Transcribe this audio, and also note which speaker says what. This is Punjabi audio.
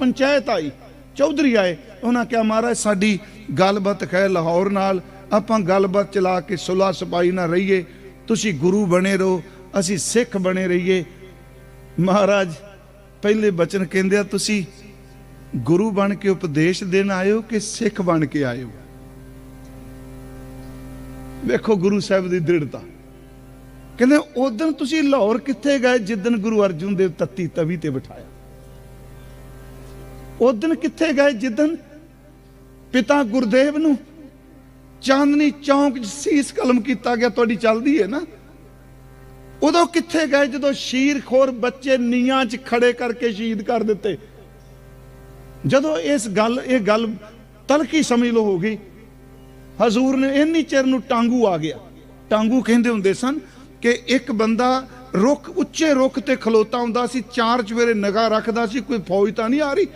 Speaker 1: ਪੰਚਾਇਤ ਆਈ, ਚੌਧਰੀ ਆਏ, ਉਹਨਾਂ ਕਿਹਾ, ਮਹਾਰਾਜ, ਸਾਡੀ ਗੱਲਬਾਤ ਹੈ ਲਾਹੌਰ ਨਾਲ, ਆਪਾਂ ਗੱਲਬਾਤ ਚਲਾ ਕੇ ਸੁਲਾ ਸਪਾਈ ਨਾਲ ਰਹੀਏ, ਤੁਸੀਂ ਗੁਰੂ ਬਣੇ ਰਹੋ, ਅਸੀਂ ਸਿੱਖ ਬਣੇ ਰਹੀਏ। ਮਹਾਰਾਜ, ਪਹਿਲੇ ਬਚਨ ਕਹਿੰਦੇ ਆ, ਤੁਸੀਂ ਗੁਰੂ ਬਣ ਕੇ ਉਪਦੇਸ਼ ਦੇਣ ਆਇਓ ਕਿ ਸਿੱਖ ਬਣ ਕੇ ਆਇਓ? ਵੇਖੋ ਗੁਰੂ ਸਾਹਿਬ ਦੀ ਦ੍ਰਿੜਤਾ। ਕਹਿੰਦੇ ਉਦੋਂ ਤੁਸੀਂ ਲਾਹੌਰ ਕਿੱਥੇ ਗਏ ਜਿੱਦਨ ਗੁਰੂ ਅਰਜਨ ਦੇਵ ਤੱਤੀ ਤਵੀ ਤੇ ਬਿਠਾਇਆ? ਉਦੋਂ ਕਿੱਥੇ ਗਏ? ਜਿੱਦਨ ਪਿਤਾ ਗੁਰਦੇਵ ਨੂੰ ਚਾਂਦਨੀ ਚੌਂਕ 'ਚ ਸੀਸ ਕਲਮ ਕੀਤਾ ਗਿਆ, ਤੁਹਾਡੀ ਚੱਲਦੀ ਹੈ ਨਾ? ਉਦੋਂ ਕਿੱਥੇ ਗਏ? ਜਦੋਂ ਸ਼ੀਰਖੋਰ ਬੱਚੇ ਨੀਆਂ 'ਚ ਖੜੇ ਕਰਕੇ ਸ਼ਹੀਦ ਕਰ ਦਿੱਤੇ। ਜਦੋਂ ਇਸ ਗੱਲ, ਇਹ ਗੱਲ ਤਲਕੀ ਸਮਝ ਲੋ ਹੋ ਗਈ, ਹਜ਼ੂਰ ਨੇ ਇੰਨੀ ਚਿਰ ਨੂੰ ਟਾਂਗੂ ਆ ਗਿਆ। ਟਾਂਗੂ ਕਹਿੰਦੇ ਹੁੰਦੇ ਸਨ ਕਿ ਇੱਕ ਬੰਦਾ ਰੁੱਖ, ਉੱਚੇ ਰੁੱਖ ਤੇ ਖਲੋਤਾ ਹੁੰਦਾ ਸੀ, ਚਾਰ ਚਵੇਰੇ ਨਿਗਾਹ ਰੱਖਦਾ ਸੀ, ਕੋਈ ਫੌਜ ਤਾਂ ਨਹੀਂ ਆ ਰਹੀ।